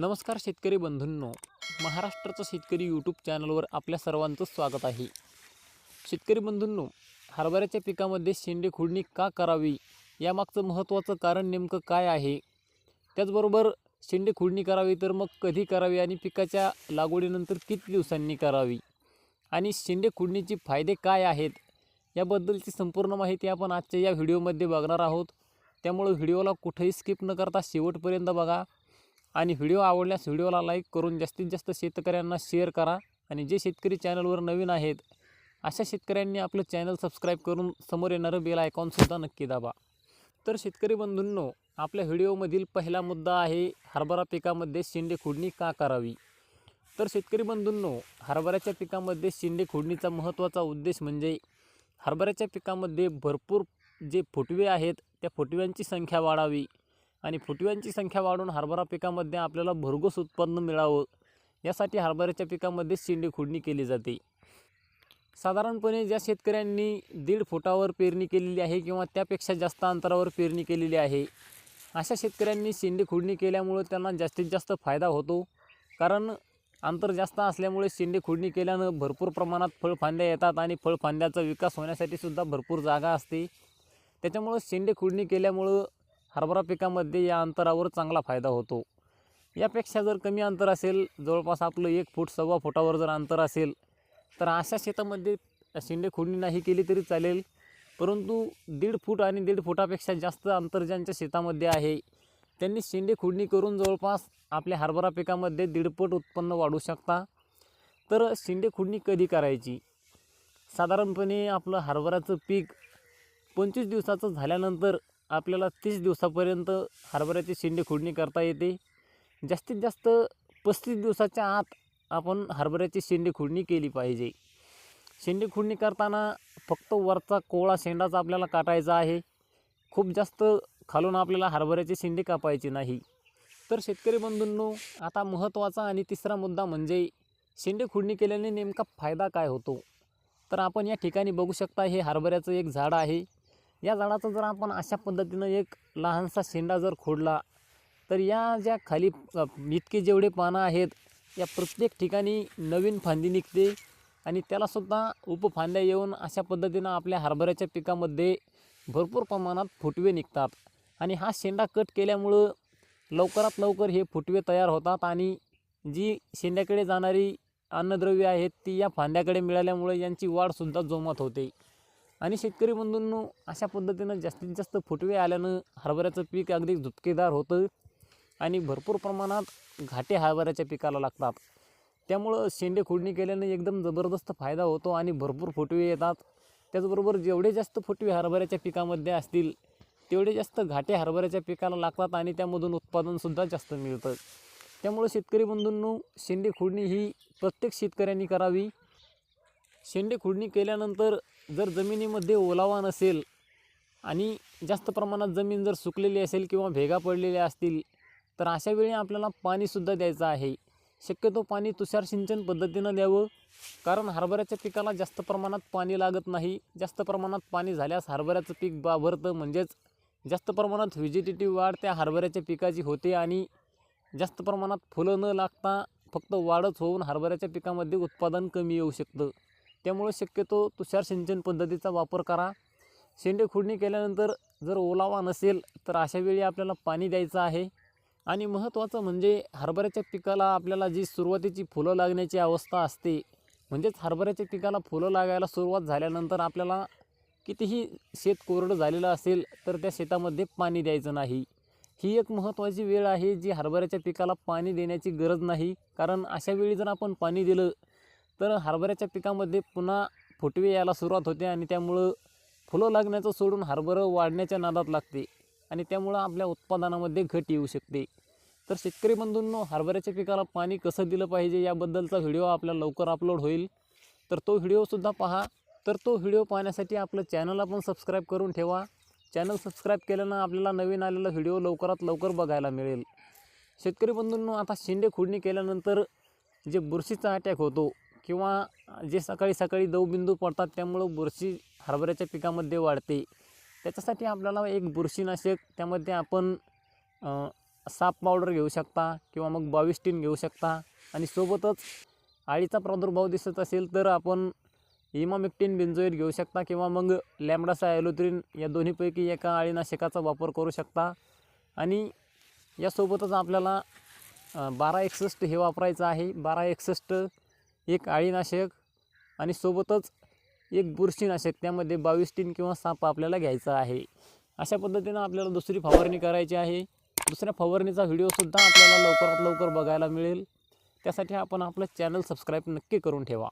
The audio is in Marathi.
नमस्कार शेतकरी बंधूंनो. महाराष्ट्राचं शेतकरी यूट्यूब चॅनलवर आपल्या सर्वांचं स्वागत आहे. शेतकरी बंधूंनो हरभऱ्याच्या पिकामध्ये शेंडे खुडणी का करावी? यामागचं महत्त्वाचं कारण नेमकं काय आहे? त्याचबरोबर शेंडे खुडणी करावी तर मग कधी करावी आणि पिकाच्या लागवडीनंतर किती दिवसांनी करावी? आणि शेंडे खुडणीचे फायदे काय आहेत? याबद्दलची संपूर्ण माहिती आपण आजच्या या व्हिडिओमध्ये बघणार आहोत. त्यामुळं व्हिडिओला कुठेही स्किप न करता शेवटपर्यंत बघा. आणि व्हिडिओ आवडल्यास व्हिडिओला लाईक करून जास्तीत जास्त शेतकऱ्यांना शेअर करा आणि जे शेतकरी चॅनलवर नवीन आहेत अशा शेतकऱ्यांनी आपलं चॅनल सबस्क्राईब करून समोर येणारं बेल आयकॉनसुद्धा नक्की दाबा. तर शेतकरी बंधूंनो आपल्या व्हिडिओमधील पहिला मुद्दा आहे हरभरा पिकामध्ये शेंडे खुडणी का करावी? तर शेतकरी बंधूंनो हरभऱ्याच्या पिकामध्ये शेंडे खुडणीचा महत्त्वाचा उद्देश म्हणजे हरभऱ्याच्या पिकामध्ये भरपूर जे फुटवे आहेत त्या फुटव्यांची संख्या वाढावी. आणि फुटव्यांची संख्या वाढून हरभरा पिकामध्ये आपल्याला भरघोस उत्पन्न मिळावं. यासाठी हरभऱ्याच्या पिकामध्ये शेंडे खुडणी केली जाते. साधारणपणे ज्या शेतकऱ्यांनी दीड फुटावर पेरणी केलेली आहे किंवा त्यापेक्षा जास्त अंतरावर पेरणी केलेली आहे अशा शेतकऱ्यांनी शेंडे खुडणी केल्यामुळं त्यांना जास्तीत जास्त फायदा होतो. कारण अंतर जास्त असल्यामुळे शेंडे खुडणी केल्यानं भरपूर प्रमाणात फळफांद्या येतात आणि फळफांद्याचा विकास होण्यासाठी सुद्धा भरपूर जागा असते. त्याच्यामुळं शेंडे खुडणी केल्यामुळं हरभरा पिकामध्ये या अंतरावर चांगला फायदा होतो. यापेक्षा जर कमी अंतर असेल जवळपास आपलं एक फूट सव्वा फुटावर जर अंतर असेल तर अशा शेतामध्ये शेंडे खोडणी नाही केली तरी चालेल. परंतु दीड फूट आणि दीड फुटापेक्षा जास्त अंतर ज्यांच्या शेतामध्ये आहे त्यांनी शेंडे खोडणी करून जवळपास आपल्या हरभरा पिकामध्ये दीडपट उत्पन्न वाढू शकता. तर शेंडे खुडणी कधी करायची? साधारणपणे आपलं हरभऱ्याचं पीक पंचवीस दिवसाचं झाल्यानंतर आपल्याला तीस दिवसापर्यंत हरभऱ्याची शेंडे खुडणी करता येते. जास्तीत जास्त पस्तीस दिवसाच्या आत आपण हरभऱ्याची शेंडे खुडणी केली पाहिजे. शेंडी खुडणी करताना फक्त वरचा कोळा शेंडाचा आपल्याला काटायचा आहे. खूप जास्त खालून आपल्याला हरभऱ्याची शेंडे कापायची नाही. तर शेतकरी बंधूंनो आता महत्त्वाचा आणि तिसरा मुद्दा म्हणजे शेंडे खुडणी केल्याने नेमका फायदा काय होतो? तर आपण या ठिकाणी बघू शकता हे हरभऱ्याचं एक झाड आहे. या झाडाचं जर आपण अशा पद्धतीनं एक लहानसा शेंडा जर खोडला तर या ज्या खाली इतके जेवढे पानं आहेत या प्रत्येक ठिकाणी नवीन फांदी निघते आणि त्यालासुद्धा उपफांद्या येऊन अशा पद्धतीनं आपल्या हरभऱ्याच्या पिकामध्ये भरपूर प्रमाणात फुटवे निघतात. आणि हा शेंडा कट केल्यामुळं लवकरात लवकर हे फुटवे तयार होतात आणि जी शेंड्याकडे जाणारी अन्नद्रव्य आहेत ती या फांद्याकडे मिळाल्यामुळे यांची वाढसुद्धा जोमात होते. आणि शेतकरी बंधूंनो अशा पद्धतीनं जास्तीत जास्त फुटवे आल्यानं हरभऱ्याचं पीक अगदी झुपकेदार होतं आणि भरपूर प्रमाणात घाटे हरभऱ्याच्या पिकाला लागतात. त्यामुळं शेंडे खोडणी केल्याने एकदम जबरदस्त फायदा होतो आणि भरपूर फुटवे येतात. त्याचबरोबर जेवढे जास्त फुटवे हरभऱ्याच्या पिकामध्ये असतील तेवढे जास्त घाटे हरभऱ्याच्या पिकाला लागतात आणि त्यामधून उत्पादनसुद्धा जास्त मिळतं. त्यामुळं शेतकरी बंधूंनो शेंडे खोडणी ही प्रत्येक शेतकऱ्यांनी करावी. शेंडे खुडणी केल्यानंतर जर जमिनीमध्ये ओलावा नसेल आणि जास्त प्रमाणात जमीन जर सुकलेली असेल किंवा भेगा पडलेल्या असतील तर अशा वेळी आपल्याला पाणीसुद्धा द्यायचं आहे. शक्यतो पाणी तुषार सिंचन पद्धतीनं द्यावं कारण हरभऱ्याच्या पिकाला जास्त प्रमाणात पाणी लागत नाही. जास्त प्रमाणात पाणी झाल्यास हरभऱ्याचं पीक बाभरतं म्हणजेच जास्त प्रमाणात व्हिजिटेटिव्ह वाढ त्या हरभऱ्याच्या पिकाची होते आणि जास्त प्रमाणात फुलं न लागता फक्त वाढच होऊन हरभऱ्याच्या पिकामध्ये उत्पादन कमी येऊ शकतं. त्यामुळे शक्यतो तुषार सिंचन पद्धतीचा वापर करा. शेंडे खुडणी केल्यानंतर जर ओलावा नसेल तर अशा वेळी आपल्याला पाणी द्यायचं आहे. आणि महत्त्वाचं म्हणजे हरभऱ्याच्या पिकाला आपल्याला जी सुरुवातीची फुलं लागण्याची अवस्था असते म्हणजेच हरभऱ्याच्या पिकाला फुलं लागायला सुरुवात झाल्यानंतर आपल्याला कितीही शेत कोरडं झालेलं असेल तर त्या शेतामध्ये पाणी द्यायचं नाही. ही एक महत्त्वाची वेळ आहे जी हरभऱ्याच्या पिकाला पाणी देण्याची गरज नाही. कारण अशा वेळी जर आपण पाणी दिलं तर हरभऱ्याच्या पिकामध्ये पुन्हा फुटवे यायला सुरुवात होते आणि त्यामुळं फुलं लागण्याचं सोडून हरभरं वाढण्याच्या नादात लागते आणि त्यामुळं आपल्या उत्पादनामध्ये घट येऊ शकते. तर शेतकरी बंधूंनो हरभऱ्याच्या पिकाला पाणी कसं दिलं पाहिजे याबद्दलचा व्हिडिओ आपला लवकर अपलोड होईल. तर तो व्हिडिओसुद्धा पहा. तर तो व्हिडिओ पाहण्यासाठी आपलं चॅनल आपण सबस्क्राईब करून ठेवा. चॅनल सबस्क्राईब केल्यानं आपल्याला नवीन आलेला व्हिडिओ लवकरात लवकर बघायला मिळेल. शेतकरी बंधूंनो आता शेंडे खुडणी केल्यानंतर जे बुरशीचा अटॅक होतो किंवा जे सकाळी सकाळी दवबिंदू पडतात त्यामुळं बुरशी हरभऱ्याच्या पिकामध्ये वाढते. त्याच्यासाठी आपल्याला एक बुरशीनाशक त्यामध्ये आपण साप पावडर घेऊ शकता किंवा मग बावीस टीन घेऊ शकता. आणि सोबतच आळीचा प्रादुर्भाव दिसत असेल तर आपण इमामिक्टिन बेंझोएट घेऊ शकता किंवा मग लॅमडासा ॲलोथ्रिन या दोन्हीपैकी एका अळीनाशकाचा वापर करू शकता. आणि यासोबतच आपल्याला बारा एकसष्ट हे वापरायचं आहे. बारा एकसष्ट एक अळीनाशक आणि सोबतच एक बुरशीनाशक त्यामध्ये बावीस टीन किंवा साप आपल्याला घ्यायचा आहे. अशा पद्धतीनं आपल्याला दुसरी फवारणी करायची आहे. दुसऱ्या फवारणीचा व्हिडिओसुद्धा आपल्याला लवकरात लवकर बघायला मिळेल. त्यासाठी आपण आपलं चॅनल सबस्क्राईब नक्की करून ठेवा.